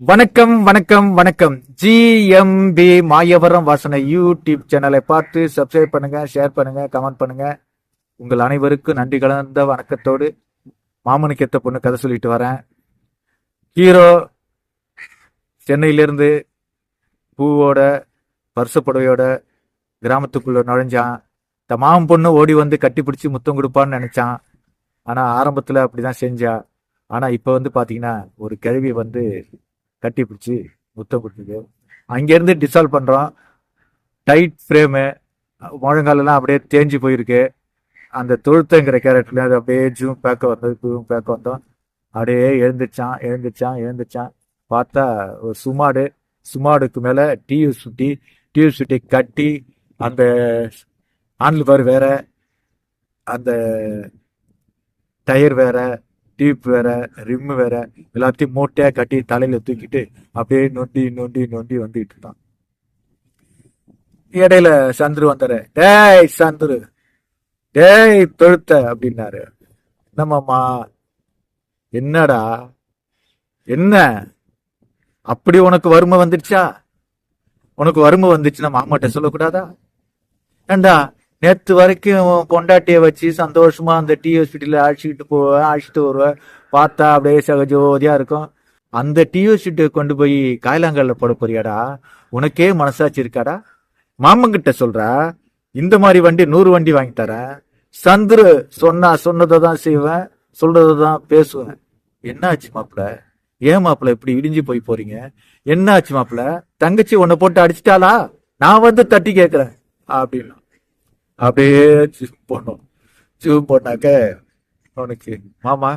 வணக்கம் வணக்கம் வணக்கம். ஜிஎம்பி மாயவரம் வாசனை யூடியூப் சேனலை பார்த்து சப்ஸ்கிரைப் பண்ணுங்க ஷேர் பண்ணுங்க கமெண்ட் பண்ணுங்க. உங்கள் அனைவருக்கும் நன்றி கலந்த வணக்கத்தோடு மாமனுக்கு எத்த பொண்ணு கதை சொல்லிட்டு வரேன். ஹீரோ சென்னையிலிருந்து பூவோட பரிசு கிராமத்துக்குள்ள நுழைஞ்சான். இந்த மாமன் பொண்ணு ஓடி வந்து கட்டி பிடிச்சி முத்தம் கொடுப்பான்னு நினைச்சான். ஆனா ஆரம்பத்துல அப்படிதான் செஞ்சா. ஆனா இப்ப வந்து பாத்தீங்கன்னா ஒரு கிழவி வந்து கட்டி பிடிச்சி முத்தப்பட்டுது அங்கேருந்து டிசால்வ் பண்ணுறோம் டைட் ஃப்ரேமு முழங்காலெல்லாம் அப்படியே தேஞ்சு போயிருக்கு. அந்த தொழுத்தங்கிற கேரக்டர்ல அது அப்படியே ஜூம் பேக்க வந்தது ஜூம் பேக்க வந்தோம். அப்படியே எழுந்துச்சான் எழுந்துச்சான் எழுந்துச்சான். பார்த்தா ஒரு சுமாடு சுமாடுக்கு மேலே டியூ சுட்டி டியூ சுட்டி கட்டி அந்த ஆண்டில் பார் வேற அந்த டயர் வேற டீப் வேற ரிம்மு வேற எல்லாத்தையும் மூட்டையா கட்டி தலையில தூக்கிட்டு அப்படியே நொண்டி நொண்டி நொண்டி வந்துட்டு இருந்தான் இடையில சந்துரு வந்தாரு. டேய் சந்துரு. டேய் தொழுத்த அப்படின்னாரு. என்னம்மாமா என்னடா? என்ன? அப்படி உனக்கு வறுமை வந்துடுச்சா உனக்கு வறுமை வந்துச்சுன்னா மாமாட்ட சொல்லக்கூடாதா? ஏண்டா நேற்று வரைக்கும் பொண்டாட்டியை வச்சு சந்தோஷமா அந்த டீ ஹாஸ்பிட்டல அழைச்சிக்கிட்டு போவேன் அழைச்சிட்டு வருவேன் பார்த்தா அப்படியே சகஜோதியா இருக்கும். அந்த டீ ஹாஸ்பிட்டை கொண்டு போய் காயலாங்கல்ல போட போறியாடா? உனக்கே மனசாட்சி இருக்காடா? மாமங்கிட்ட சொல்றா இந்த மாதிரி வண்டி நூறு வண்டி வாங்கி தரேன் சந்துரு சொன்னா சொன்னதை தான் செய்வேன் சொல்றதை தான் பேசுவேன். என்னாச்சு மாப்பிள? ஏன் மாப்பிள இப்படி இடிஞ்சு போய் போறீங்க? என்னாச்சு மாப்பிள? தங்கச்சி உன்னை போட்டு அடிச்சிட்டாளா? நான் வந்து தட்டி கேட்கிறேன் அப்படின்னு. அப்படியே ஜூம் போனோம் ஜூம் போட்டாக்க அவனுக்கு மாமா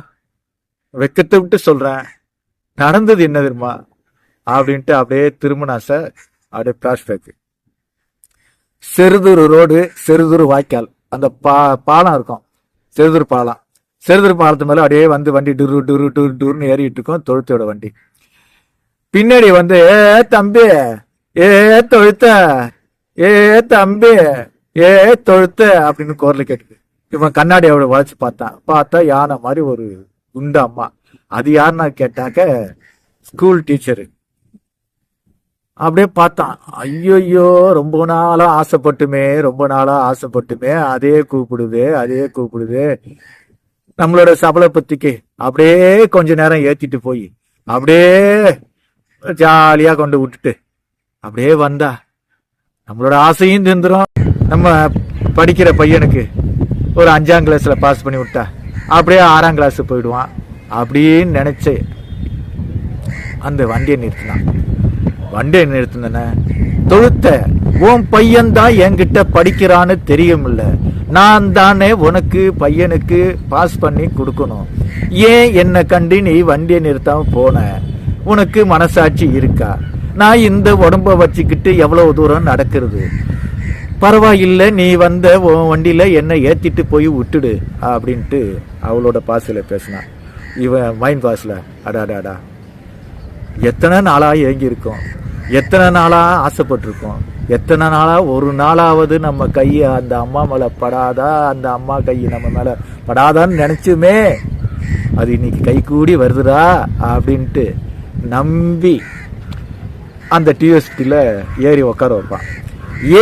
வெக்கத்தை விட்டு சொல்றேன். நடந்தது என்ன தெரியுமா? அப்படின்ட்டு அப்படியே திருமணாசை அப்படியே பிளாஷ்பேக் செருதூர் ரோடு செருதூர் வாய்க்கால். அந்த பா பாலம் இருக்கும். செருதூர் பாலம். செருதூர் பாலத்து மேலே அப்படியே வந்து வண்டி டுரு டுரு டுரு டுருன்னு ஏறிட்டு இருக்கும் தொழுத்தோட வண்டி. பின்னாடி வந்து ஏ தம்பி ஏ தொழுத்த ஏ தம்பி ஏ தொழுத்த அப்படின்னு குரல் கேட்டுது இவன் கண்ணாடி அவளை வளைச்சு பார்த்தான் பார்த்தா யானை மாதிரி ஒரு குண்டு அம்மா. அது யாருன்னா கேட்டாக்க ஸ்கூல் டீச்சரு அப்படியே பார்த்தான். ஐயோயோ ரொம்ப நாளா ஆசைப்பட்டுமே ரொம்ப நாளா ஆசைப்பட்டுமே அதே கூப்பிடுது அதே கூப்பிடுது. நம்மளோட சபலை பத்திக்கு அப்படியே கொஞ்ச நேரம் ஏத்திட்டு போய். அப்படியே ஜாலியா கொண்டு விட்டுட்டு அப்படியே வந்தா. நம்மளோட ஆசையும் தந்துடும் நம்ம படிக்கிற பையனுக்கு ஒரு அஞ்சாம் கிளாஸில் பாஸ் பண்ணி விட்டா அப்படியே ஆறாம் கிளாஸ் போயிடுவான். அப்படின்னு நினச்சி அந்த வண்டியை நிறுத்தினான். வண்டியை நிறுத்தின தொழுத்த உன் பையன் தான் என்கிட்ட படிக்கிறான்னு தெரியுமில்ல. நான் தானே உனக்கு பையனுக்கு பாஸ் பண்ணி கொடுக்கணும். ஏன் என்னை கண்டு நீ வண்டியை நிறுத்தாமல் போன? உனக்கு மனசாட்சி இருக்கா? நான் இந்த உடம்ப வச்சுக்கிட்டு எவ்வளவு தூரம் நடக்கிறது? பரவாயில்ல நீ வந்த உன் என்னை ஏற்றிட்டு போய் விட்டுடு அப்படின்ட்டு அவளோட பாசில பேசினான் இவன் மைண்ட் பாஸில் அடாடாடா எத்தனை நாளாக ஏங்கியிருக்கோம். எத்தனை நாளாக ஆசைப்பட்டிருக்கோம். எத்தனை நாளாக ஒரு நாளாவது நம்ம கையை அந்த அம்மா மேலே படாதா? அந்த அம்மா கை நம்ம மேலே படாதான்னு நினச்சுமே. அது இன்னைக்கு கை கூடி வருதுடா அப்படின்ட்டு நம்பி அந்த டிஎஸ்பியில் ஏறி உட்கார வைப்பான்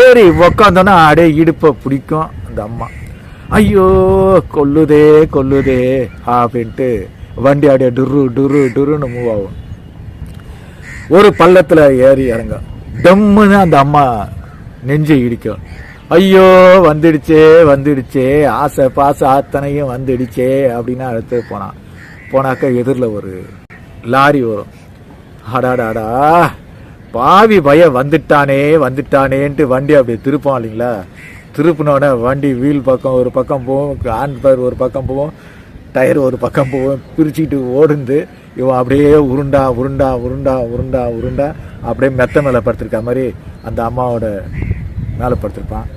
ஏறி உக்காந்தோன்னா அப்படியே இடுப்பை பிடிக்கும் அந்த அம்மா. ஐயோ கொல்லுதே கொல்லுதே அப்படின்ட்டு வண்டி அப்படியே டுரு டுரு டுருன்னு மூவ் ஆகும். ஒரு பள்ளத்தில் ஏறி இறங்க. டம்முன்னு அந்த அம்மா நெஞ்சு இடிக்கும். ஐயோ வந்துடுச்சே வந்துடுச்சே ஆசை பாச அத்தனையும் வந்துடுச்சே அப்படின்னு அடுத்து போனான். போனாக்கா எதிரில் ஒரு லாரி வரும். அடாடாடா பாவி பய வந்துட்டானே வந்துட்டானேன்ட்டு வண்டி அப்படி திருப்பான் இல்லைங்களா? திருப்பினோடனே வண்டி வீல் பக்கம் ஒரு பக்கம் போகும் ஹேண்ட் பேர் ஒரு பக்கம் போகும் டயர் ஒரு பக்கம் போகும் பிரிச்சுக்கிட்டு ஓடுந்து இவன் அப்படியே உருண்டா உருண்டா உருண்டா உருண்டா உருண்டா அப்படியே மெத்த மேலே படுத்திருக்க மாதிரி அந்த அம்மாவோட மேலே படுத்திருப்பான்.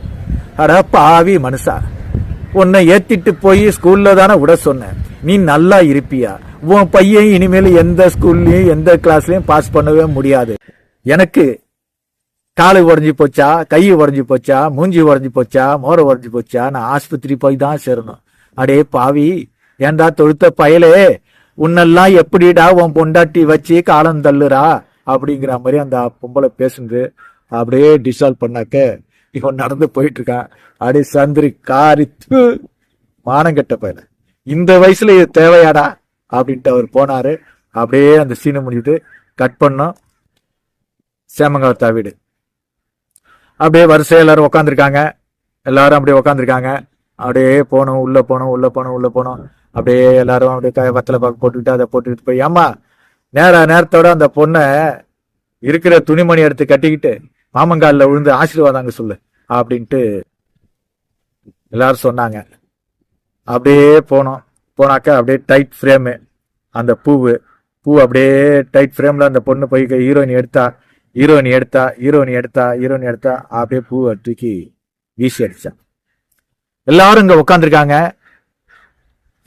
அட பாவி மனுஷா உன்னை ஏற்றிட்டு போய் ஸ்கூலில் தானே விட சொன்னேன். நீ நல்லா இருப்பியா? உன் பையன் இனிமேல் எந்த ஸ்கூல்லையும் எந்த கிளாஸ்லையும் பாஸ் பண்ணவே முடியாது. எனக்கு காலு உடஞ்சி போச்சா கை உடஞ்சி போச்சா மூஞ்சி உடஞ்சி போச்சா மோரை உடஞ்சி போச்சா நான் ஆஸ்பத்திரி போய் தான் சேரணும். அடே பாவி ஏண்டா தொழுத்த பயலே? உன்னெல்லாம் எப்படிடா உன் பொண்டாட்டி வச்சு காலம் தள்ளுறா? அப்படிங்கிற மாதிரி அந்த பொம்பளை பேசுனது. அப்படியே டிசால்வ் பண்ணாக்க இவன் நடந்து போயிட்டு இருக்கான் அப்படியே சந்திரி காரித்து தூ, மானங்கெட்ட பையல இந்த வயசுல இது தேவையாடா? அப்படின்ட்டு அவர் போனாரு. அப்படியே அந்த சீனை முடிஞ்சிட்டு கட் பண்ணோம். சேமங்கலத்தா வீடு அப்படியே வரிசையா எல்லாரும் உட்காந்துருக்காங்க எல்லாரும் அப்படியே உட்காந்துருக்காங்க அப்படியே போனோம் உள்ள போனோம் உள்ள போனோம் உள்ள போனோம் அப்படியே எல்லாரும் அப்படியே க- வத்தலை பாக்கு போட்டுக்கிட்டு அதை போட்டுக்கிட்டு போய் அம்மா நேர நேரத்தோட அந்த பொண்ணை இருக்கிற துணிமணி எடுத்து கட்டிக்கிட்டு மாமங்காலில் விழுந்து ஆசீர்வாதாங்க சொல்லு அப்படின்ட்டு எல்லாரும் சொன்னாங்க. அப்படியே போனோம். போனாக்கா அப்படியே டைட் ஃப்ரேமு அந்த பூவு. பூ அப்படியே டைட் ஃப்ரேம்ல அந்த பொண்ணு போய் ஹீரோயின் எடுத்தா ஹீரோயின் எடுத்தா ஹீரோயின் எடுத்தா ஹீரோயின் எடுத்தா அப்படியே பூவை தூக்கி வீசி அடிச்சா எல்லாரும் இங்கே உட்காந்துருக்காங்க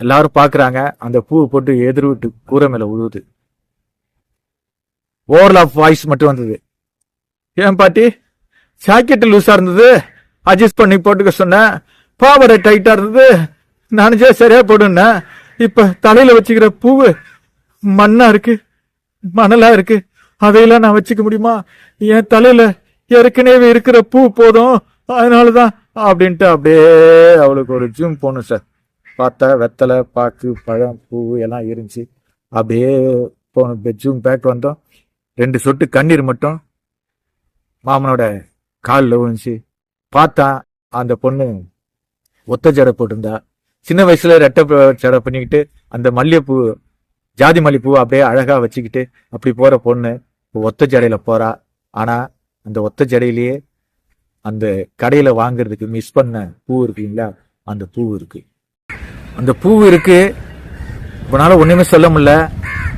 எல்லாரும் பார்க்குறாங்க அந்த பூவை போட்டு எதிர்விட்டு கூரை மேலே உழுவுது. ஓவர்ல் ஆஃப் வாய்ஸ் மட்டும் வந்தது. ஏன் பாட்டி? ஜாக்கெட்டு லூஸாக இருந்தது. அட்ஜஸ்ட் பண்ணி போட்டுக்க சொன்னேன் பாவடை டைட்டாக இருந்தது. நினைச்சா சரியா போடுன்னேன் இப்போ தலையில் வச்சுக்கிற பூவு மண்ணாக இருக்கு. மணலாக இருக்குது அதையெல்லாம் நான் வச்சுக்க முடியுமா? என் தலையில ஏற்கனவே இருக்கிற பூ போதும். அதனாலதான் அப்படின்ட்டு அப்படியே அவளுக்கு ஒரு ஜூம் போகணும் சார் பார்த்தா வெத்தலை பாக்கு பழம் பூ எல்லாம் இருந்துச்சு. அப்படியே போன ஜூம் பேக் வந்தோம். ரெண்டு சொட்டு கண்ணீர் மட்டும் மாமனோட காலில் விழுந்துச்சு. பார்த்தா அந்த பொண்ணு ஒத்த ஜடை போட்டிருந்தா. சின்ன வயசுல ரெட்டை ஜடை பண்ணிக்கிட்டு அந்த மல்லிகைப்பூ ஜாதி மல்லிகைப்பூ அப்படியே அழகா வச்சுக்கிட்டு அப்படி போற பொண்ணு. ஒத்த ஜடையில போறா. ஆனா அந்த ஒத்த ஜடையிலேயே அந்த கடையில வாங்குறதுக்கு மிஸ் பண்ண பூ இருக்குங்களா அந்த பூ இருக்கு. அந்த பூ இருக்கு. இவனால ஒண்ணுமே சொல்ல முடியல.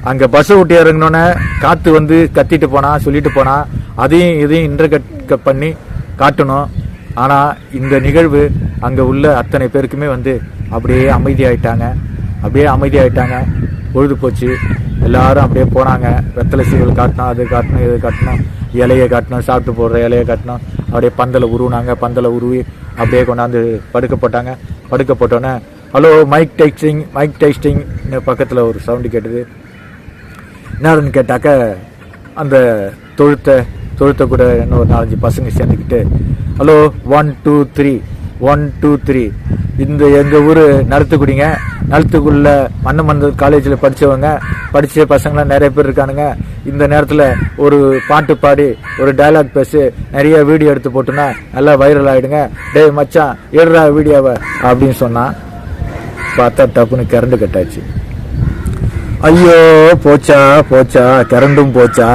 அங்க பஸ் விட்டு இறங்கினோன்னே காத்து வந்து கத்திட்டு போனா சொல்லிட்டு போனா அதையும் இதையும் இன்டர்கட் பண்ணி காட்டணும். ஆனா இந்த நிகழ்வு அங்க உள்ள அத்தனை பேருக்குமே வந்து அப்படியே அமைதியாயிட்டாங்க. அப்படியே அமைதியாயிட்டாங்க. பொழுது போச்சு. எல்லாரும் அப்படியே போனாங்க வெத்தலை சீவல் காட்டினோம் அது காட்டணும் இது காட்டணும் இலையை காட்டணும் சாப்பிட்டு போடுற இலையை காட்டணும் அப்படியே பந்தலை உருவினாங்க பந்தலை உருவி அப்படியே கொண்டாந்து படுக்க போட்டாங்க படுக்க போட்டோன்னே hello mike testing mike testing பக்கத்தில் ஒரு சவுண்டு கேட்டது. என்னதுன்னு கேட்டாக்க அந்த தொழுத்தை தொழுத்த கூட இன்னும் ஒரு நாலஞ்சு பசங்க சேர்ந்துக்கிட்டு hello one two three one two three இந்த எங்கள் ஊர் நடத்துக்குடிங்க நலத்துக்குள்ள மன்னமந்தல் காலேஜில் படித்தவங்க படித்த பசங்களாம் நிறைய பேர் இருக்கானுங்க. இந்த நேரத்தில் ஒரு பாட்டு பாடி ஒரு டயலாக் பேசி நிறைய வீடியோ எடுத்து போட்டோன்னா நல்லா வைரல் ஆகிடுங்க டேய் மச்சான் ஏடுறா வீடியோவை அப்படின்னு சொன்னான் பார்த்தா டப்புன்னு கரண்டு கட்டாச்சு ஐயோ போச்சா போச்சா கரண்டும் போச்சா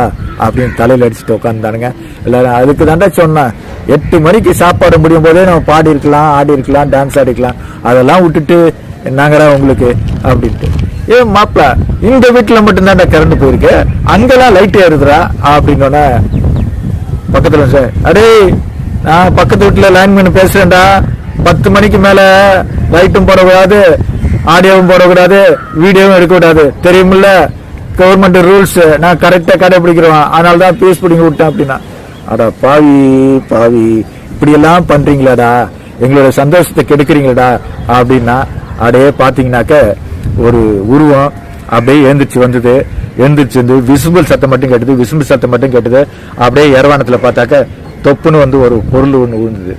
அப்படின்னு தலையில் அடிச்சுட்டு உட்காந்தானுங்க எல்லாரும் அதுக்கு தாண்டா சொன்னேன். எட்டு மணிக்கு சாப்பாடு முடியும் போதே நம்ம பாடி இருக்கலாம் ஆடி இருக்கலாம் டான்ஸ் ஆடிக்கலாம் அதெல்லாம் விட்டுட்டு என்னங்கடா உங்களுக்கு அப்படின்ட்டு. ஏ மாப்பிள இந்த வீட்டில் மட்டும் கரண்ட் போயிருக்கு. அங்கெல்லாம் லைட் ஏறுதுடா அப்படின்னோடனே பக்கத்தில் சார் அடே நான் பக்கத்து வீட்டில் லைன்மேன் பேசுறேன்டா. பத்து மணிக்கு மேலே லைட்டும் போடக்கூடாது ஆடியோவும் போடக்கூடாது வீடியோவும் எடுக்கக்கூடாது. தெரியுமில்ல? கவர்மெண்ட் ரூல்ஸ் நான் கரெக்டாக கடைபிடிக்கிறோம் அதனால தான் பீஸ் பிடிங்க விட்டேன் அப்படின்னா. அடா பாவி பாவி இப்படியெல்லாம் பண்ணுறீங்களாடா எங்களோட சந்தோஷத்தை கெடுக்கிறீங்களாடா அப்படின்னா அப்படியே பார்த்தீங்கன்னாக்க ஒரு உருவம் அப்படியே எழுந்திரிச்சு வந்தது எழுந்திரிச்சு வந்து விசும்பல் சத்தம் மட்டும் கேட்டது விசும்பல் சத்தம் மட்டும் கேட்டது அப்படியே இரவானத்தில் பார்த்தாக்க தொப்புன்னு வந்து ஒரு பொருள் ஒன்று விழுந்தது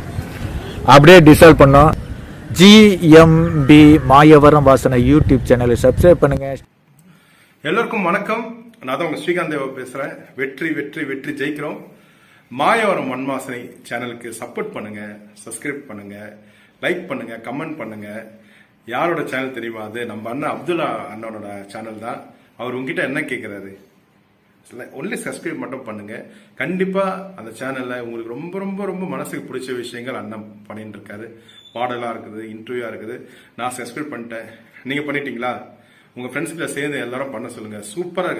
அப்படியே டிசால்வ் பண்ணோம். ஜிஎம்பி மாயவரம் வாசனை யூடியூப் சேனலை சப்ஸ்கிரைப் பண்ணுங்க. எல்லோருக்கும் வணக்கம். நான் தான் உங்க ஸ்ரீகாந்த் தேவா பேசுறேன். வெற்றி வெற்றி வெற்றி ஜெயிக்கிறோம். மாயவரம் மண்வாசனை சேனலுக்கு சப்போர்ட் பண்ணுங்க சப்ஸ்கிரைப் பண்ணுங்க லைக் பண்ணுங்க கமெண்ட் பண்ணுங்க. யாரோட சேனல் தெரியுமா அது? நம்ம அண்ணன் அப்துல்லா அண்ணனோட சேனல் தான். அவர் உங்ககிட்ட என்ன கேட்குறாரு ஒன்லி சப்ஸ்கிரைப் மட்டும் பண்ணுங்க. கண்டிப்பாக அந்த சேனலில் உங்களுக்கு ரொம்ப ரொம்ப ரொம்ப மனசுக்கு பிடிச்ச விஷயங்கள் அண்ணன் பண்ணிட்டு இருக்காரு. பாடலாக இருக்குது இன்டர்வியூவாக இருக்குது. நான் சப்ஸ்கிரைப் பண்ணிட்டேன். நீங்கள் பண்ணிட்டீங்களா? உங்கள் ஃப்ரெண்ட்ஸ்கிட்ட சேர்ந்து எல்லாரும் பண்ண சொல்லுங்கள் சூப்பராக